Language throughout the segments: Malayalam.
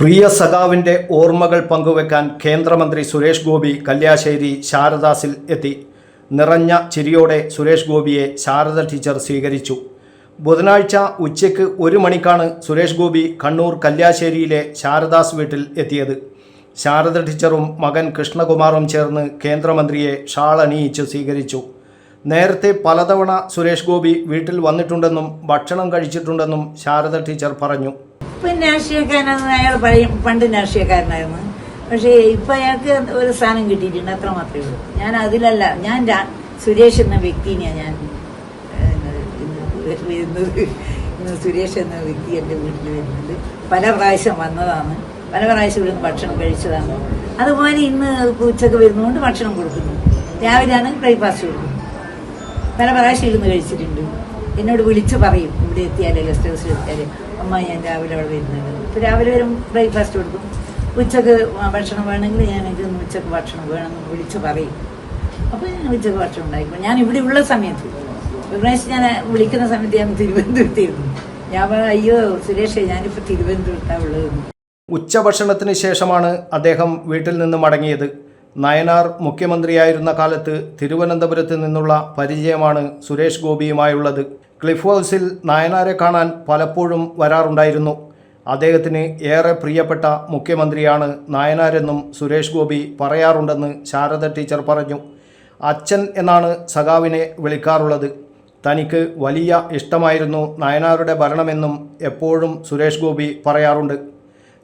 പ്രിയ സഖാവിന്റെ ഓർമ്മകൾ പങ്കുവെക്കാൻ കേന്ദ്രമന്ത്രി സുരേഷ് ഗോപി കല്യാശ്ശേരി ശാരദാസിൽ എത്തി. നിറഞ്ഞ ചിരിയോടെ സുരേഷ് ഗോപിയെ ശാരദ ടീച്ചർ സ്വീകരിച്ചു. ബുധനാഴ്ച ഉച്ചയ്ക്ക് ഒരു മണിക്കാണ് സുരേഷ് ഗോപി കണ്ണൂർ കല്യാശ്ശേരിയിലെ ശാരദാസ് വീട്ടിൽ എത്തിയത്. ശാരദ ടീച്ചറും മകൻ കൃഷ്ണകുമാറും ചേർന്ന് കേന്ദ്രമന്ത്രിയെ ഷാൾ അണിയിച്ച് സ്വീകരിച്ചു. നേരത്തെ പലതവണ സുരേഷ് ഗോപി വീട്ടിൽ വന്നിട്ടുണ്ടെന്നും ഭക്ഷണം കഴിച്ചിട്ടുണ്ടെന്നും ശാരദ ടീച്ചർ പറഞ്ഞു. ഇപ്പം രാഷ്ട്രീയക്കാരനെന്ന് അയാൾ പഴയ പണ്ട് രാഷ്ട്രീയക്കാരനായിരുന്നു പക്ഷേ ഇപ്പം അയാൾക്ക് ഒരു സ്ഥാനം കിട്ടിയിട്ടുണ്ട് അത്ര മാത്രമേ ഉള്ളൂ. ഞാൻ അതിലല്ല ഞാൻ സുരേഷ് എന്ന വ്യക്തിനെയാണ് ഞാൻ വരുന്നത് ഇന്ന് സുരേഷ് എന്ന വ്യക്തി എന്റെ വീട്ടിൽ വരുന്നത്. പല പ്രാവശ്യം വന്നതാണ്. പല പ്രാവശ്യം ഇവിടുന്ന് ഭക്ഷണം കഴിച്ചതാണ്. അതുപോലെ ഇന്ന് ഉച്ചയ്ക്ക് വരുന്നതുകൊണ്ട് ഭക്ഷണം കൊടുക്കുന്നു. രാവിലെയാണ് ബ്രേക്ക്ഫാസ്റ്റ് കൊടുക്കുന്നത് പല പ്രാവശ്യം ഇരുന്ന് കഴിച്ചിട്ടുണ്ട്. എന്നോട് വിളിച്ച് പറയും ഇവിടെ എത്തിയാലേ ഗസ്റ്റ് ഹൗസിൽ എത്തിയാലേ. അമ്മ ഞാൻ രാവിലെ അവിടെ വരുന്നത്. ഇപ്പം രാവിലെ വരും ബ്രേക്ക്ഫാസ്റ്റ് കൊടുക്കും. ഉച്ചയ്ക്ക് ഭക്ഷണം വേണമെങ്കിൽ ഞാൻ എനിക്ക് ഉച്ചയ്ക്ക് ഭക്ഷണം വേണമെന്ന് വിളിച്ച് പറയും. അപ്പോൾ ഞാൻ ഉച്ചയ്ക്ക് ഭക്ഷണം ഉണ്ടായിരിക്കും ഞാൻ ഇവിടെ ഉള്ള സമയത്ത്. വിഘ്നേഷ് ഞാൻ വിളിക്കുന്ന സമയത്ത് ഞാൻ തിരുവനന്തപുരത്തായിരുന്നു. ഞാൻ പറഞ്ഞു, അയ്യോ സുരേഷ് ഞാനിപ്പോൾ തിരുവനന്തപുരത്താണ് ഉള്ളതെന്ന് ഉച്ചഭക്ഷണത്തിന് ശേഷമാണ് അദ്ദേഹം വീട്ടിൽ നിന്ന് മടങ്ങിയത്. നയനാർ മുഖ്യമന്ത്രിയായിരുന്ന കാലത്ത് തിരുവനന്തപുരത്ത് നിന്നുള്ള പരിചയമാണ് സുരേഷ് ഗോപിയുമായുള്ളത്. ക്ലിഫ് ഹൗസിൽ നയനാരെ കാണാൻ പലപ്പോഴും വരാറുണ്ടായിരുന്നു. അദ്ദേഹത്തിന് ഏറെ പ്രിയപ്പെട്ട മുഖ്യമന്ത്രിയാണ് നായനാരെന്നും സുരേഷ് ഗോപി പറയാറുണ്ടെന്ന് ശാരദ ടീച്ചർ പറഞ്ഞു. അച്ഛൻ എന്നാണ് സഖാവിനെ വിളിക്കാറുള്ളത്. തനിക്ക് വലിയ ഇഷ്ടമായിരുന്നു നയനാരുടെ ഭരണമെന്നും എപ്പോഴും സുരേഷ് ഗോപി പറയാറുണ്ട്.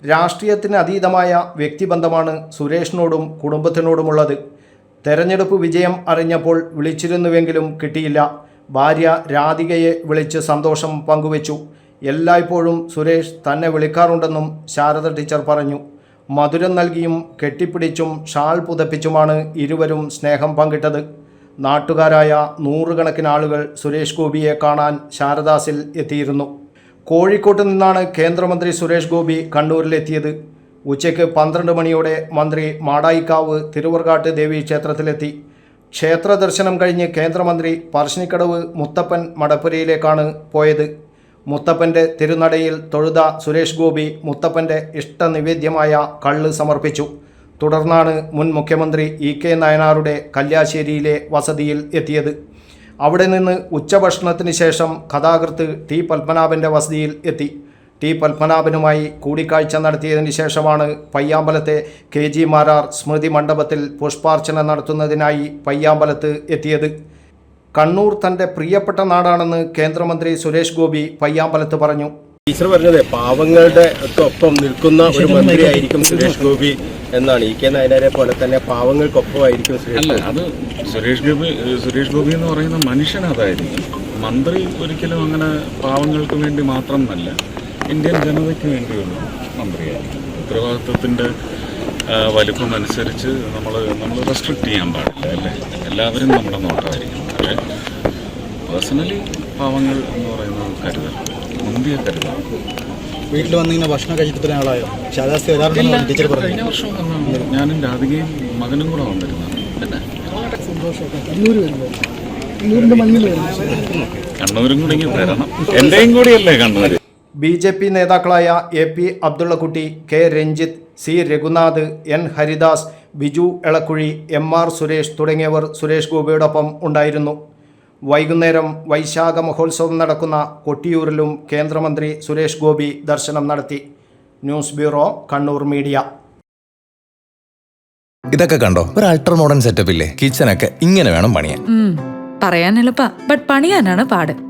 രാഷ്ട്രീയത്തിന് അതീതമായ വ്യക്തിബന്ധമാണ് സുരേഷിനോടും കുടുംബത്തിനോടുമുള്ളത്. തെരഞ്ഞെടുപ്പ് വിജയം അറിഞ്ഞപ്പോൾ വിളിച്ചിരുന്നുവെങ്കിലും കിട്ടിയില്ല. ഭാര്യ രാധികയെ വിളിച്ച് സന്തോഷം പങ്കുവച്ചു. എല്ലായ്പ്പോഴും സുരേഷ് തന്നെ വിളിക്കാറുണ്ടെന്നും ശാരദ ടീച്ചർ പറഞ്ഞു. മധുരം നൽകിയും കെട്ടിപ്പിടിച്ചും ഷാൾ പുതപ്പിച്ചുമാണ് ഇരുവരും സ്നേഹം പങ്കിട്ടത്. നാട്ടുകാരായ നൂറുകണക്കിന് ആളുകൾ സുരേഷ് ഗോപിയെ കാണാൻ ശാരദാസിൽ എത്തിയിരുന്നു. കോഴിക്കോട്ട് നിന്നാണ് കേന്ദ്രമന്ത്രി സുരേഷ് ഗോപി കണ്ണൂരിലെത്തിയത്. ഉച്ചയ്ക്ക് പന്ത്രണ്ട് മണിയോടെ മന്ത്രി മാടായിക്കാവ് തിരുവർകാട്ട് ദേവി ക്ഷേത്രത്തിലെത്തി. ക്ഷേത്ര ദർശനം കഴിഞ്ഞ് കേന്ദ്രമന്ത്രി പറശ്ശിനിക്കടവ് മുത്തപ്പൻ മടപ്പുരയിലേക്കാണ് പോയത്. മുത്തപ്പന്റെ തിരുനടയിൽ തൊഴുത സുരേഷ് ഗോപി മുത്തപ്പന്റെ ഇഷ്ടനിവേദ്യമായ കള്ള് സമർപ്പിച്ചു. തുടർന്നാണ് മുൻ മുഖ്യമന്ത്രി ഇ കെ നയനാറുടെ കല്യാശ്ശേരിയിലെ വസതിയിൽ എത്തിയത്. അവിടെ നിന്ന് ഉച്ചഭക്ഷണത്തിന് ശേഷം കഥാകൃത്ത് ടി പത്മനാഭന്റെ വസതിയിൽ എത്തി. ടി പത്മനാഭനുമായി കൂടിക്കാഴ്ച നടത്തിയതിന് ശേഷമാണ് പയ്യാമ്പലത്തെ കെ ജി മാരാർ സ്മൃതി മണ്ഡപത്തിൽ പുഷ്പാർച്ചന നടത്തുന്നതിനായി പയ്യാമ്പലത്ത് എത്തിയത്. കണ്ണൂർ തന്റെ പ്രിയപ്പെട്ട നാടാണെന്ന് കേന്ദ്രമന്ത്രി സുരേഷ് ഗോപി പയ്യാമ്പലത്ത് പറഞ്ഞു. ടീച്ചർ പറഞ്ഞത് പാവങ്ങളുടെ ഒപ്പം നിൽക്കുന്ന ഒരു മന്ത്രിയായിരിക്കും സുരേഷ് ഗോപി എന്നാണ്. ഇ കെ നായനാരെ പോലെ തന്നെ പാവങ്ങൾക്കൊപ്പമായിരിക്കും സുരേഷ് അല്ല അത് സുരേഷ് ഗോപി സുരേഷ് ഗോപി എന്ന് പറയുന്ന മനുഷ്യൻ അതായിരിക്കും മന്ത്രി ഒരിക്കലും അങ്ങനെ പാവങ്ങൾക്ക് വേണ്ടി മാത്രം അല്ല. ഇന്ത്യൻ ജനതയ്ക്ക് വേണ്ടിയുള്ള മന്ത്രിയായിരിക്കും ഉത്തരവാദിത്വത്തിന്റെ വലിപ്പം അനുസരിച്ച് നമ്മൾ നമ്മൾ റെസ്ട്രിക്റ്റ് ചെയ്യാൻ പാടില്ല അല്ലേ? എല്ലാവരും നമ്മുടെ നോട്ടമായിരിക്കും അല്ലേ? പേഴ്സണലി പാവങ്ങൾ എന്ന് പറയുന്നത് കരുതൽ മുന്തിയ കരുതൽ വീട്ടിൽ വന്നിങ്ങനെ ഭക്ഷണം കഴിച്ചിട്ട് ആളായോ? ടീച്ചർ പറഞ്ഞു കഴിഞ്ഞ വർഷം ഞാനും രാധികയും മകനും കൂടെ വന്നിരുന്നതാണ് പിന്നെ കണ്ണൂരും കൂടി ഇങ്ങ് വരണം. എന്റെയും കൂടിയല്ലേ കണ്ണൂര്? ബി ജെ പി നേതാക്കളായ A P Abdullakutty K Ranjith C Raghunath N Haridas Biju Elakkuzhi M R Suresh തുടങ്ങിയവർ സുരേഷ് ഗോപിയോടൊപ്പം ഉണ്ടായിരുന്നു. വൈകുന്നേരം വൈശാഖ മഹോത്സവം നടക്കുന്ന കൊട്ടിയൂരിലും കേന്ദ്രമന്ത്രി സുരേഷ് ഗോപി ദർശനം നടത്തി. News bureau Kannur media. ഇതൊക്കെ കണ്ടോ? ഒരു അൾട്രാ മോഡേൺ സെറ്റപ്പ് ഇല്ലേ? കിച്ചനൊക്കെ ഇങ്ങനെ വേണം പണിയാൻ. എളുപ്പാ. ബട്ട് പണിയാനാണ് പാട്.